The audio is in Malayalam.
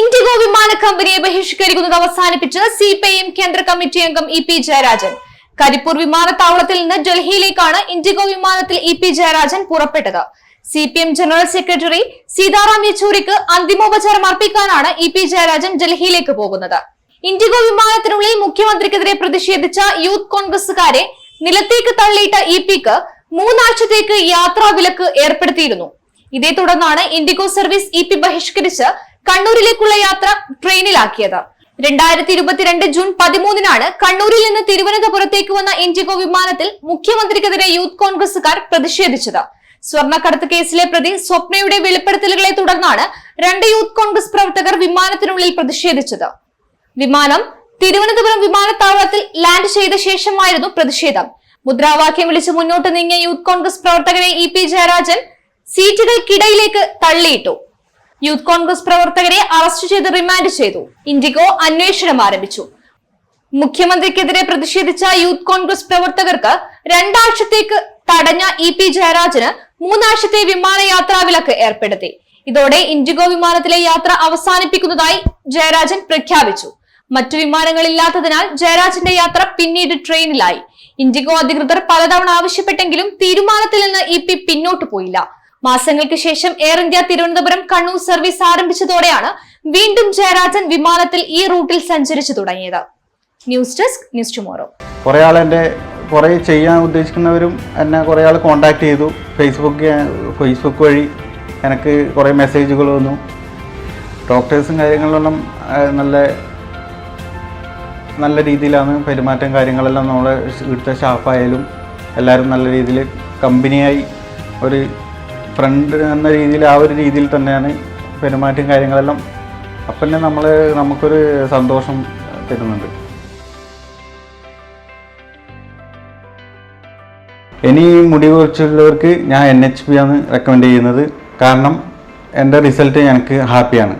ഇൻഡിഗോ വിമാന കമ്പനിയെ ബഹിഷ്കരിക്കുന്നത് അവസാനിപ്പിച്ച് സി പി ഐ എം കേന്ദ്ര കമ്മിറ്റി അംഗം ഇ പി ജയരാജൻ. കരിപ്പൂർ വിമാനത്താവളത്തിൽ നിന്ന് ഡൽഹിയിലേക്കാണ് ഇൻഡിഗോ വിമാനത്തിൽ ഇ പി ജയരാജൻ പുറപ്പെട്ടത്. C P M general secretary Sitaram യെച്ചൂരിക്ക് അന്തിമോപചാരം അർപ്പിക്കാനാണ് ഇ പി ജയരാജൻ ഡൽഹിയിലേക്ക് പോകുന്നത്. ഇൻഡിഗോ വിമാനത്തിനുള്ളിൽ മുഖ്യമന്ത്രിക്കെതിരെ പ്രതിഷേധിച്ച യൂത്ത് കോൺഗ്രസുകാരെ നിലത്തേക്ക് തള്ളിയിട്ട ഇ പിക്ക് മൂന്നാഴ്ചത്തേക്ക് യാത്രാ വിലക്ക് ഏർപ്പെടുത്തിയിരുന്നു. ഇതേ തുടർന്നാണ് ഇൻഡിഗോ സർവീസ് ഇ പി ബഹിഷ്കരിച്ച് കണ്ണൂരിലേക്കുള്ള യാത്ര ട്രെയിനിലാക്കിയത്. രണ്ടായിരത്തി ഇരുപത്തിരണ്ട് ജൂൺ പതിമൂന്നിനാണ് കണ്ണൂരിൽ നിന്ന് തിരുവനന്തപുരത്തേക്ക് വന്ന ഇൻഡിഗോ വിമാനത്തിൽ മുഖ്യമന്ത്രിക്കെതിരെ യൂത്ത് കോൺഗ്രസുകാർ പ്രതിഷേധിച്ചത്. സ്വർണക്കടത്ത് കേസിലെ പ്രതി സ്വപ്നയുടെ വെളിപ്പെടുത്തലുകളെ തുടർന്നാണ് രണ്ട് യൂത്ത് കോൺഗ്രസ് പ്രവർത്തകർ വിമാനത്തിനുള്ളിൽ പ്രതിഷേധിച്ചത്. വിമാനം തിരുവനന്തപുരം വിമാനത്താവളത്തിൽ ലാൻഡ് ചെയ്ത ശേഷമായിരുന്നു പ്രതിഷേധം. മുദ്രാവാക്യം വിളിച്ച് മുന്നോട്ട് നീങ്ങിയ യൂത്ത് കോൺഗ്രസ് പ്രവർത്തകനെ ഇ പി ജയരാജൻ സീറ്റുകൾക്കിടയിലേക്ക് തള്ളിയിട്ടു. യൂത്ത് കോൺഗ്രസ് പ്രവർത്തകരെ അറസ്റ്റ് ചെയ്ത് റിമാൻഡ് ചെയ്തു. ഇൻഡിഗോ അന്വേഷണം ആരംഭിച്ചു. മുഖ്യമന്ത്രിക്കെതിരെ പ്രതിഷേധിച്ച യൂത്ത് കോൺഗ്രസ് പ്രവർത്തകർക്ക് രണ്ടാഴ്ചത്തേക്ക് തടഞ്ഞ ഇ പി ജയരാജന് മൂന്നാഴ്ചത്തെ വിമാനയാത്രാ വിലക്ക് ഏർപ്പെടുത്തി. ഇതോടെ ഇൻഡിഗോ വിമാനത്തിലെ യാത്ര അവസാനിപ്പിക്കുന്നതായി ജയരാജൻ പ്രഖ്യാപിച്ചു. മറ്റു വിമാനങ്ങളില്ലാത്തതിനാൽ ജയരാജന്റെ യാത്ര പിന്നീട് ട്രെയിനിലായി. ഇൻഡിഗോ അധികൃതർ പലതവണ ആവശ്യപ്പെട്ടെങ്കിലും തീരുമാനത്തിൽ നിന്ന് ഇ പിന്നോട്ടു പോയില്ല. മാസങ്ങൾക്ക് ശേഷം Air India Thiruvananthapuram Kannur service ആരംഭിച്ചതോടെയാണ് വീണ്ടും ജയരാജൻ വിമാനത്തിൽ ഈ റൂട്ടിൽ സഞ്ചരിച്ചു തുടങ്ങിയത്. News desk news tomorrow. കുറേ ആൾ എന്റെ കുറേ ചെയ്യാൻ ഉദ്ദേശിക്കുന്നവരും എന്നെ കുറേ ആൾ കോണ്ടാക്ട് ചെയ്തു. ഫേസ്ബുക്ക് ഫേസ്ബുക്ക് വഴി എനിക്ക് കുറേ മെസ്സേജുകൾ വന്നു. ഡോക്ടേഴ്സും കാര്യങ്ങളിലെല്ലാം നല്ല നല്ല രീതിയിലാണ് പെരുമാറ്റം കാര്യങ്ങളെല്ലാം നമ്മളെ ഇവിടുത്തെ സ്റ്റാഫായാലും എല്ലാവരും നല്ല രീതിയിൽ കമ്പനിയായി ഒരു ഫ്രണ്ട് എന്ന രീതിയിൽ ആ ഒരു രീതിയിൽ തന്നെയാണ് പെരുമാറ്റം കാര്യങ്ങളെല്ലാം. അപ്പം തന്നെ നമ്മൾ നമുക്കൊരു സന്തോഷം തരുന്നുണ്ട്. ഇനി മുടി കുറിച്ചുള്ളവർക്ക് ഞാൻ എൻ എച്ച് പി ആണ് റെക്കമെൻഡ് ചെയ്യുന്നത്. കാരണം എന്റെ റിസൾട്ട് എനിക്ക് ഹാപ്പിയാണ്